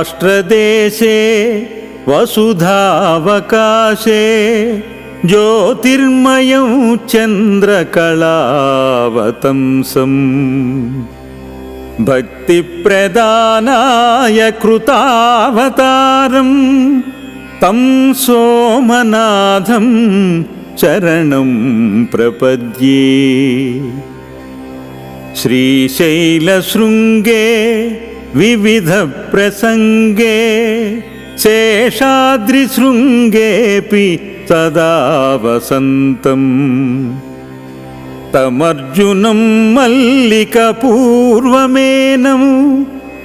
राष्ट्रदेशे वसुधावकाशे ज्योतिर्मयं चन्द्रकलावतंसम्। भक्तिप्रदानाय कृतावतारम् तं सोमनाथं चरणं प्रपद्ये। श्रीशैलशृङ्गे विविधप्रसङ्गे शेषाद्रिशृङ्गेऽपि सदा वसन्तम्। तमर्जुनं मल्लिकपूर्वमेनं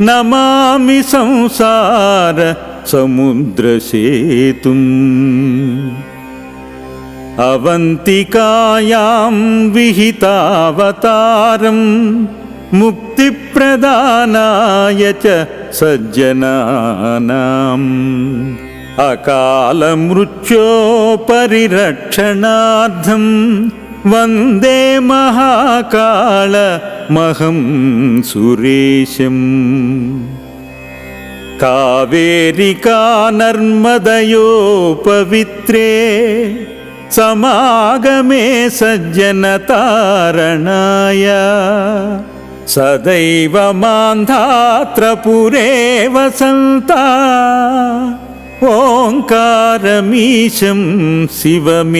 नमामि संसार समुद्रसेतुम्। अवन्तिकायां विहितावतारं मुक्तिप्रदानाय च सज्जनानाम् अकालमृत्योपरिरक्षणार्थं वन्दे महाकालमहं सुरेशम् कावेरिका नर्मदयो पवित्रे समागमे सज्जनतारणाय సదైవ మాంధాత్రపురే వసంత ఓంకారమీశం శివమేకమీడే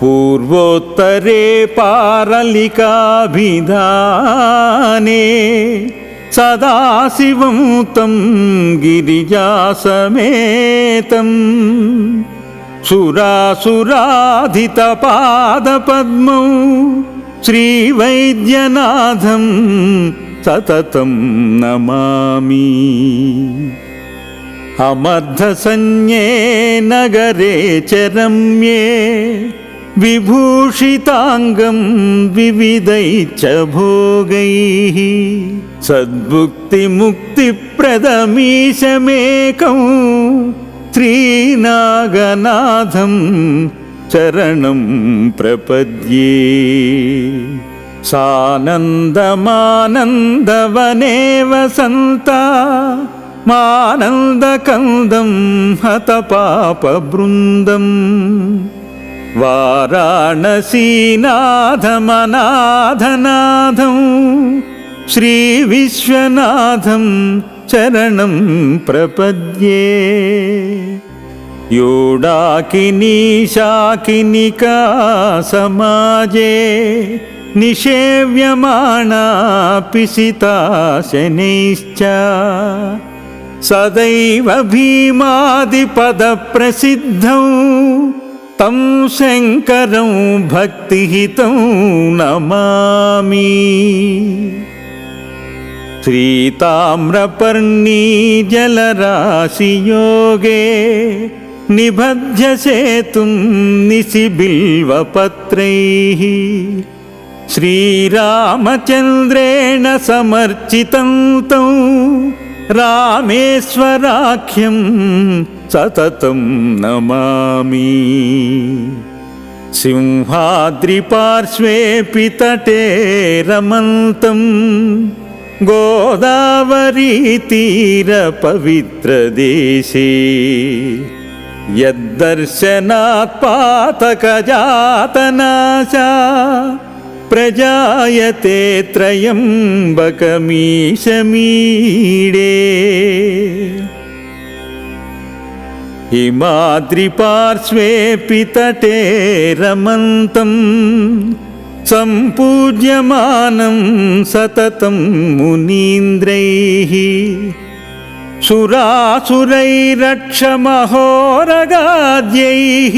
పూర్వోత్తరే పారలికాభిధానే సదాశివం తం గిరిజాసమేతం सुरासुराधितपादपद्मौ श्रीवैद्यनाथं सततं नमामि। अमर्धसंज्ञे नगरे च रम्ये विभूषिताङ्गं विविधैश्च भोगैः। सद्भुक्तिमुक्तिप्रदमीशमेकं श्रीनागनाथं चरणं प्रपद्ये सानन्दमानन्दवने वसन्ता मानन्दकन्दं हतपापबृन्दम् वाराणसीनाथमनाथनाथं श्रीविश्वनाथं చరణం ప్రపద్యే. యోడాకినీశాకినికా సమాజే. నిషేవ్యమాణా పిసితా శనైశ్చ సదైవ భీమాదిపదప్రసిద్ధం తం శంకరం భక్తిహితం నమామి. श्रीताम्रपर्णी जलराशियोगे निबध्य सेतुं निशिबिल्वपत्रैः श्रीरामचन्द्रेण समर्चितं तौ रामेश्वराख्यं सततं नमामि सिंहाद्रिपार्श्वेऽपि तटे रमन्तं गोदावरीतीरपवित्रदेशे यद्दर्शनात् पातकजातनाशा प्रजायते त्रयम्बकमीशमीडे हिमाद्रिपार्श्वेऽपि तटे रमन्तं सम्पूज्यमानं सततं मुनीन्द्रैः सुरासुरैरक्षमहोरगाद्यैः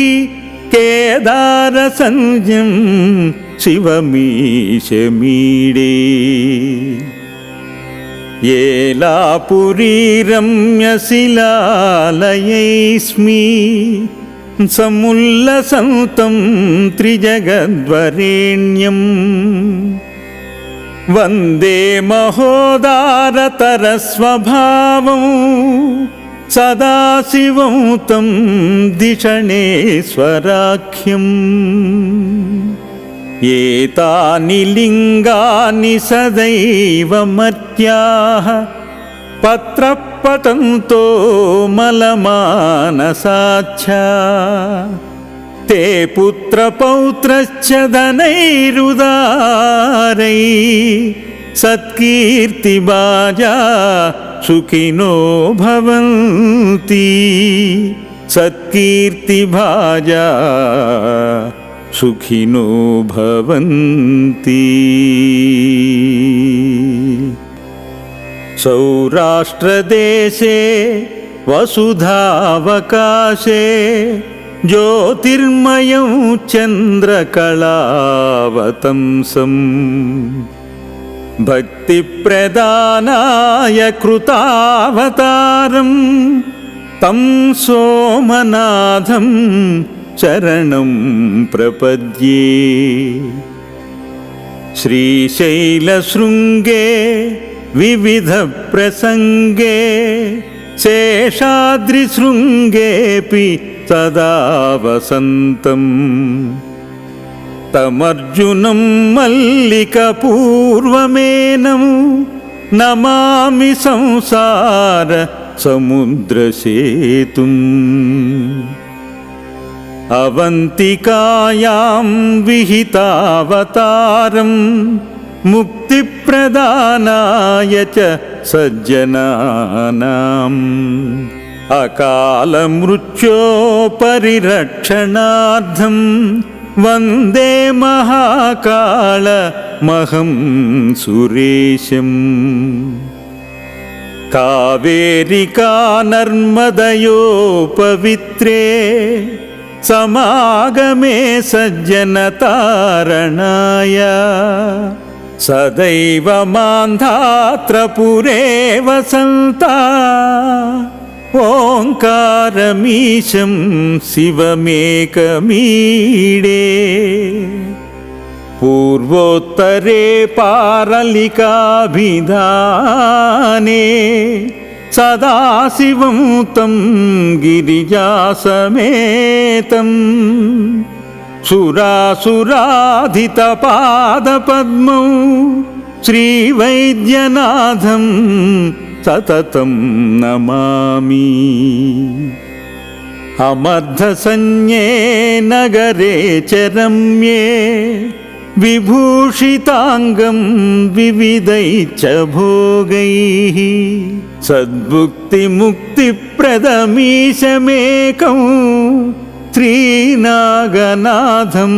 केदारसंज्ञं शिवमीशमीडे येलापुरीरम्यशिलालयैस्मि समुल्लसन्तं त्रिजगद्वरेण्यम् वन्दे महोदारतरस्वभावं सदाशिवं तं धिषणेश्वराख्यम् एतानि लिङ्गानि सदैव मर्त्याः पत्रपतन्तो मलमानसाच्छा। ते पुत्रपौत्रश्च धनैरुदारै। सत्कीर्तिबाजा सुखिनो भवन्ति। सत्कीर्तिभाजा सुखिनो भवन्ति सौराष्ट्रदेशे वसुधावकाशे ज्योतिर्मयं चन्द्रकलावतंसम्। भक्तिप्रदानाय कृतावतारं तं सोमनाथं चरणं प्रपद्ये। श्रीशैलशृङ्गे विविधप्रसङ्गे शेषाद्रिशृङ्गेऽपि सदा वसन्तम्। तमर्जुनं मल्लिकपूर्वमेनं नमामि संसार समुद्रसेतुम्। अवन्तिकायां विहितावतारं मुक्तिप्रदानाय च सज्जनानाम् अकालमृत्योपरिरक्षणार्थं वन्दे महाकालमहं सुरेशम् कावेरिका नर्मदयो पवित्रे समागमे सज्जनतारणाय सदैव मान्धात्रपुरे वसन्ता ओङ्कारमीशं शिवमेकमीडे पूर्वोत्तरे पारलिकाभिधाने सदाशिवं तं गिरिजासमेतम् सुरासुराधितपादपद्मौ श्रीवैद्यनाथं सततं नमामि। अमर्धसंज्ञे नगरे च रम्ये विभूषिताङ्गं विविधैश्च भोगैः। सद्मुक्तिमुक्तिप्रदमीशमेकं ശ്രീനാഗനാഥം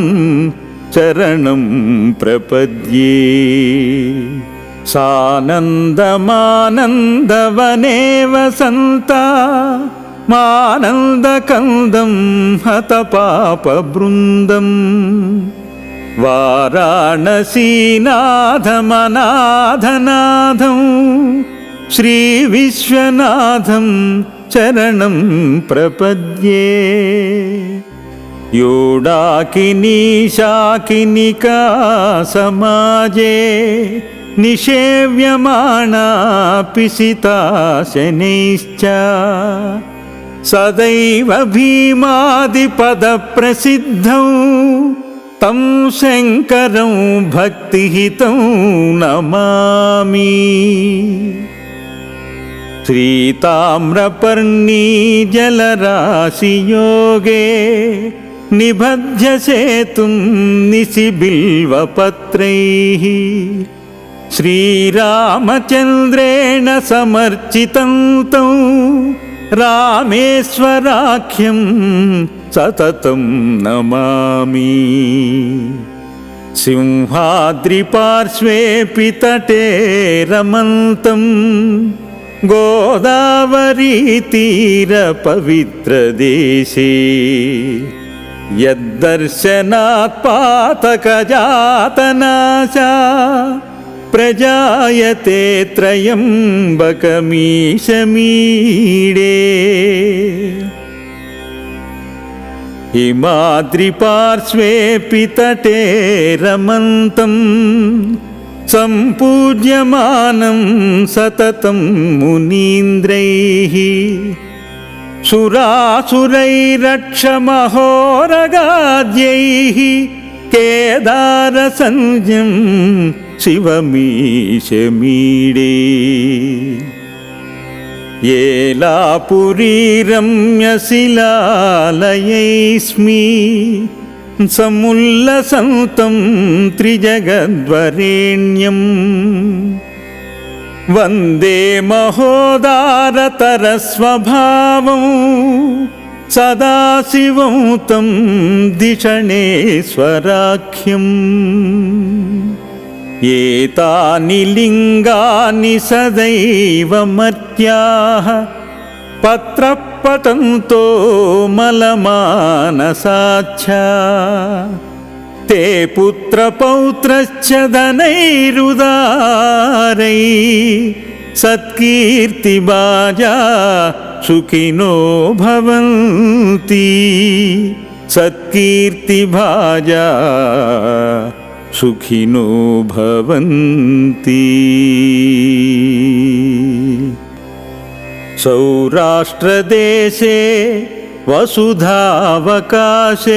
ശരണം പ്രപദ്യേ. സാനന്ദമാനന്ദവനേവ സന്ത മാനന്ദകന്ദം ഹതപാപബൃന്ദം. വാരാണസീനാഥമനാഥനാഥം ശ്രീവിശ്വനാഥം చరణం ప్రపద్యే. యోడాకినీశాకినికా సమాజే. నిషేవ్యమాణా పిసితా శనైశ్చ సదైవ భీమాదిపదప్రసిద్ధం తం శంకరం భక్తిహితం నమామి. श्रीताम्रपर्णी जलराशियोगे निबध्य सेतुं निशिबिल्वपत्रैः श्रीरामचन्द्रेण समर्चितं तौ रामेश्वराख्यं सततं नमामि। सिंहाद्रिपार्श्वेऽपि तटे रमन्तम् गोदावरीतीरपवित्रदेशे यद्दर्शनात् पातकजातनाशा प्रजायते त्र्यम्बकमीशमीडे हिमाद्रिपार्श्वेऽपि तटे रमन्तम् सम्पूज्यमानं सततं मुनीन्द्रैः सुरासुरैरक्षमहोरगाद्यैः केदारसंज्ञं शिवमीशमीडे येलापुरीरम्यशिलालयैस्मि समुल्लसन्तं त्रिजगद्वरेण्यम् वन्दे महोदारतरस्वभावं सदाशिवं तं धिषणेश्वराख्यम् एतानि लिङ्गानि सदैव मर्त्याः కపటంతో మలమానసాచ్చ తే పుత్ర పౌత్రశ్చ ధనైరుదారై. సత్కీర్తిబాజా సుఖినో భవంతి. సత్కీర్తిభాజా సుఖినో భవంతి. सौराष्ट्रदेशे वसुधावकाशे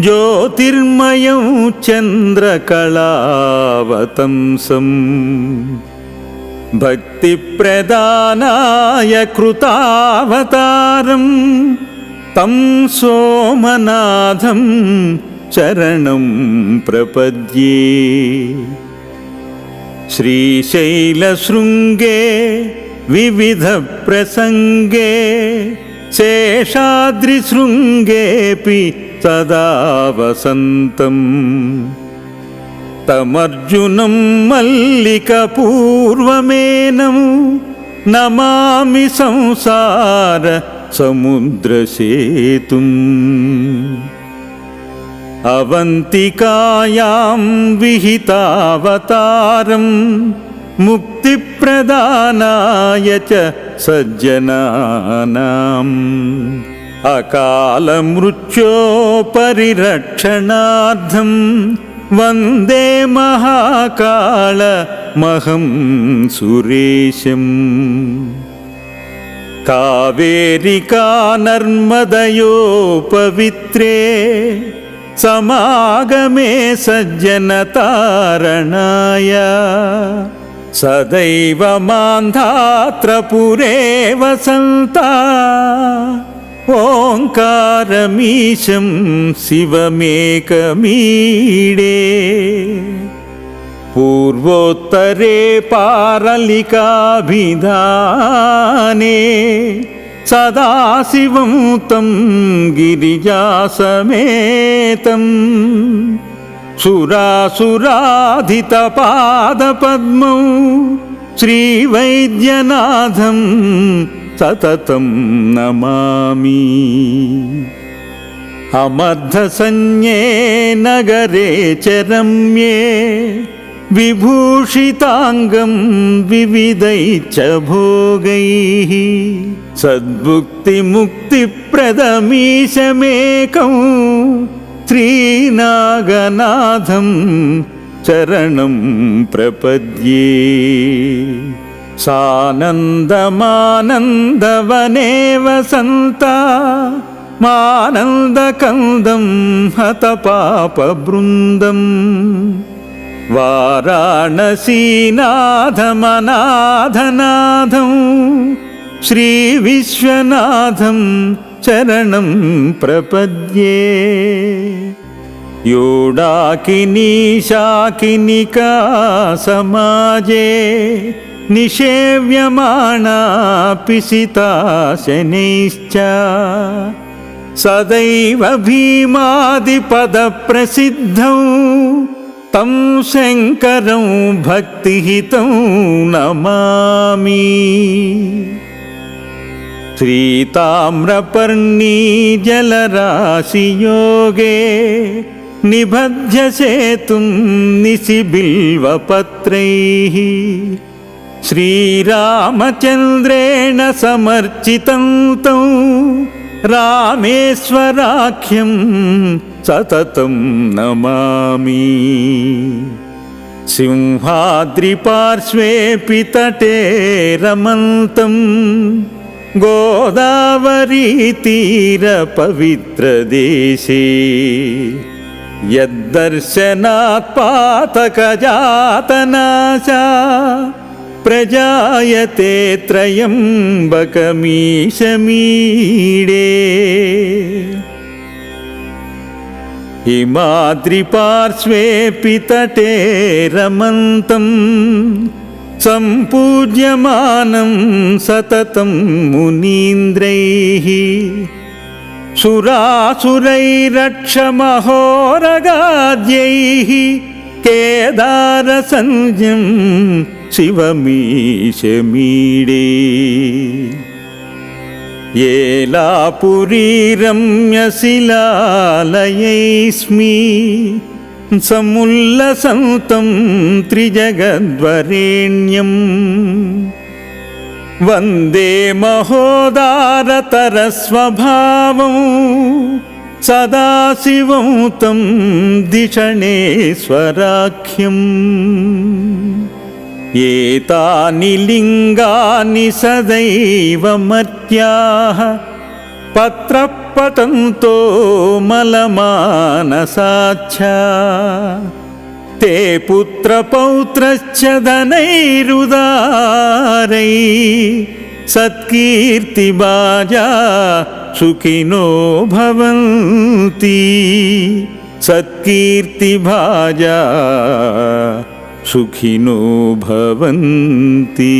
ज्योतिर्मयं चन्द्रकलावतंसम्। भक्तिप्रदानाय कृतावतारं तं सोमनाथं चरणं प्रपद्ये। श्रीशैलशृङ्गे विविधप्रसङ्गे शेषाद्रिशृङ्गेऽपि सदा वसन्तम्। तमर्जुनं मल्लिकपूर्वमेनं नमामि संसार समुद्रसेतुम्। अवन्तिकायां विहितावतारम् मुक्तिप्रदानाय च सज्जनानाम् अकालमृत्योपरिरक्षणार्थं वन्दे महाकालमहं सुरेशम् कावेरिका नर्मदयोपवित्रे समागमे सज्जनतारणाय सदैव मान्धात्रपुरे वसन्ता ओङ्कारमीशं शिवमेकमीडे पूर्वोत्तरे पारलिकाभिधाने सदाशिवं तं गिरिजासमेतम् सुरासुराधितपादपद्मौ श्रीवैद्यनाथं सततं नमामि। अमर्धसंज्ञे नगरे च रम्ये विभूषिताङ्गं विविधैश्च भोगैः। सद्मुक्तिमुक्तिप्रदमीशमेकं ശ്രീനാഗനാഥം ശരണം പ്രപദ്യേ. സാനന്ദമാനന്ദവനേ വസന്ത മാനന്ദകന്ദം ഹതപാപബൃന്ദം. വാരാണസീനാഥമനാഥനാഥം ശ്രീവിശ്വനാഥം చరణం ప్రపద్యే యోడాకినీశాకినికా సమాజే నిషేవ్యమాణా పిసితా శనైశ్చ సదైవ భీమాదిపదప్రసిద్ధం తం శంకరం భక్తిహితం నమామి श्रीताम्रपर्णी जलराशियोगे निबध्य सेतुं निशिबिल्वपत्रैः श्रीरामचन्द्रेण समर्चितं तं रामेश्वराख्यं सततं नमामि। सिंहाद्रिपार्श्वेऽपि तटे रमन्तं गोदावरीतीरपवित्रदेशे यद्दर्शनात् पातकजातनाशा प्रजायते त्रयम्बकमीशमीडे हिमाद्रिपार्श्वेऽपि तटे रमन्तम् सम्पूज्यमानं सततं मुनीन्द्रैः सुरासुरैरक्षमहोरगाद्यैः केदारसंज्ञं शिवमीशमीडे येलापुरीरम्यशिलालयैस्मि समुल्लसन्तं त्रिजगद्वरेण्यम्। वन्दे महोदारतरस्वभावं सदाशिवं तं धिषणेश्वराख्यम् एतानि लिङ्गानि सदैव मर्त्याः పత్రపటంతో మలమానసాక్ష తే పుత్రపౌత్రశ్చ ధనైరుదారై సత్కీర్తిబాజా సుఖినో భవంతి. సత్కీర్తిభాజా సుఖినో భవంతి.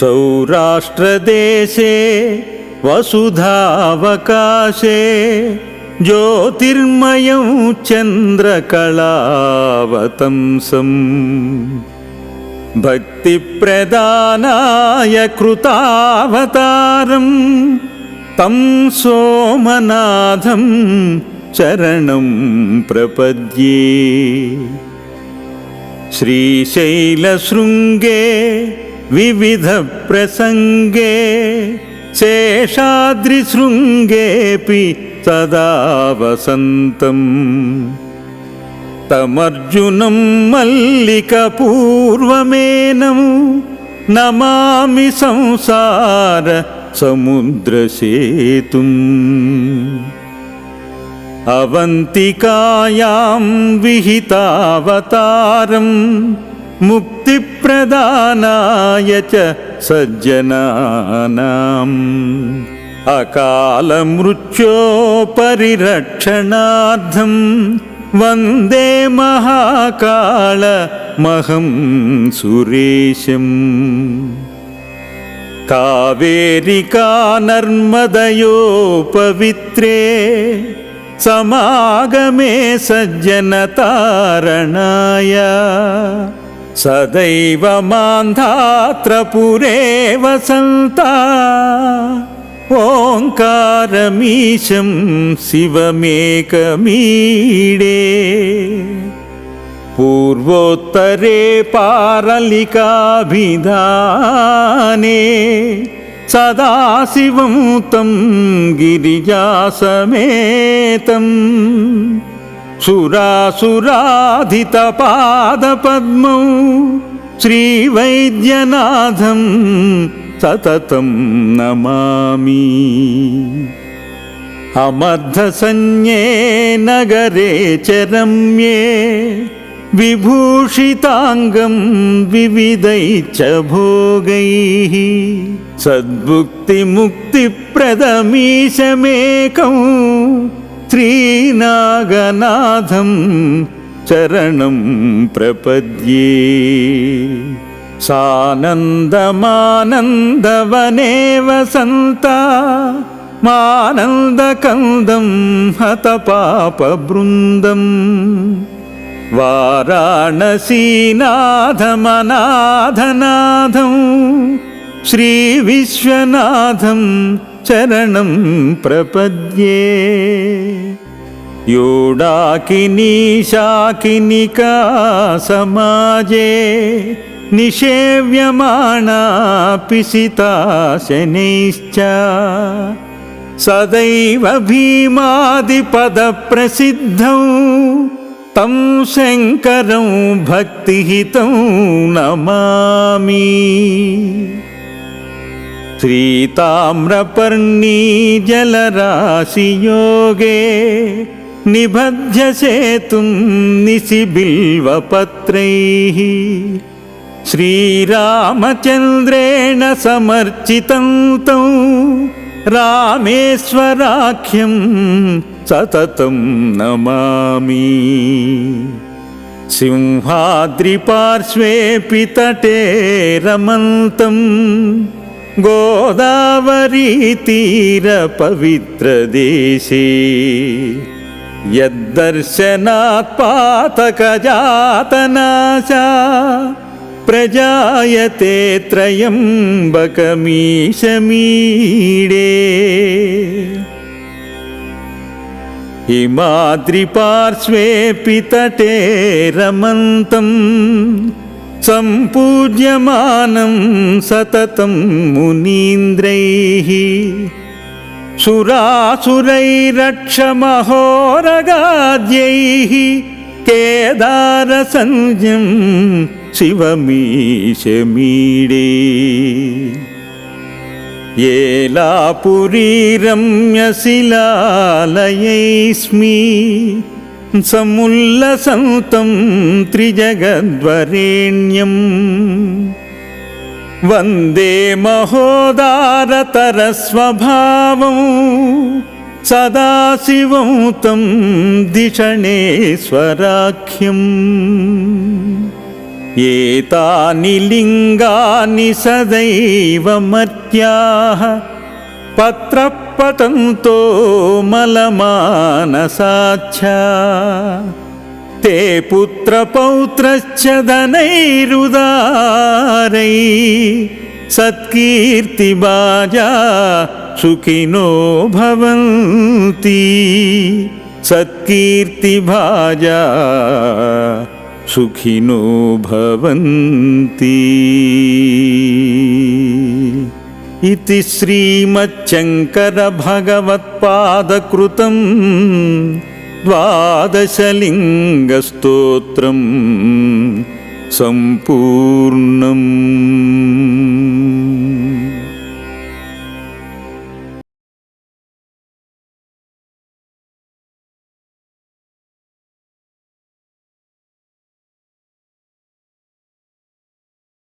सौराष्ट्रदेशे वसुधावकाशे ज्योतिर्मयं चन्द्रकलावतंसम्। भक्तिप्रदानाय कृतावतारं तं सोमनाथं चरणं प्रपद्ये। श्रीशैलशृङ्गे विविधप्रसङ्गे शेषाद्रिशृङ्गेऽपि सदा वसन्तम्। तमर्जुनं मल्लिकपूर्वमेनं नमामि संसार समुद्रसेतुम्। अवन्तिकायां विहितावतारम् मुक्तिप्रदानाय च सज्जनानाम् अकालमृत्योपरिरक्षणार्थं वन्दे महाकालमहं सुरेशम् कावेरिका नर्मदयो पवित्रे समागमे सज्जनतारणाय సదైవ మాంధాత్రపురే వసంత ఓంకారమీశం శివమేకమీడే పూర్వోత్తరే పారలికాభిధానే సదాశివం తం గిరిజాసమేతం सुरासुराधितपादपद्मौ श्रीवैद्यनाथं सततं नमामि। अमर्धसंज्ञे नगरे च रम्ये विभूषिताङ्गं विविधैश्च भोगैः। सद्भुक्तिमुक्तिप्रदमीशमेकं ശ്രീനാഗനാഥം ചരണം പ്രപദ്യേ. സാനന്ദമാനന്ദവനേവ സന്ത മാനന്ദകന്ദം ഹതപാപബൃന്ദം. വാരാണസീനാഥമനാഥനാഥം ശ്രീവിശ്വനാഥം చరణం ప్రపద్యే. యూడాకినీశాకినికా సమాజే. నిషేవ్యమాణా పిసితా శనైశ్చ సదైవ భీమాదిపదప్రసిద్ధం తం శంకరం భక్తిహితం నమామి. श्रीताम्रपर्णी जलराशियोगे निबध्य सेतुं निशिबिल्वपत्रैः श्रीरामचन्द्रेण समर्चितं तौ रामेश्वराख्यं सततं नमामि सिंहाद्रिपार्श्वेऽपि तटे रमन्तम् गोदावरीतीरपवित्रदेशे यद्दर्शनात् पातकजातनाशा प्रजायते त्रयम्बकमीशमीडे हिमाद्रिपार्श्वेऽपि तटे रमन्तम् सम्पूज्यमानं सततं मुनीन्द्रैः सुरासुरैरक्षमहोरगाद्यैः केदारसंज्ञं शिवमीशमीडे येलापुरीरम्यशिलालयैस्मि समुल्लसन्तं त्रिजगद्वरेण्यम् वन्दे महोदारतरस्वभावं सदाशिवं तं धिषणेश्वराख्यम् एतानि लिङ्गानि सदैव मर्त्याः పత్రపతంతో మలమానసాచ్చ తే పుత్రపౌత్రశ్చ ధనైరుదారై సత్కీర్తిబాజా సుఖినో భవంతి. సత్కీర్తిభాజా సుఖినో భవంతి. इति श्रीमच्शङ्करभगवत्पादकृतं द्वादशलिङ्गस्तोत्रम् सम्पूर्णम्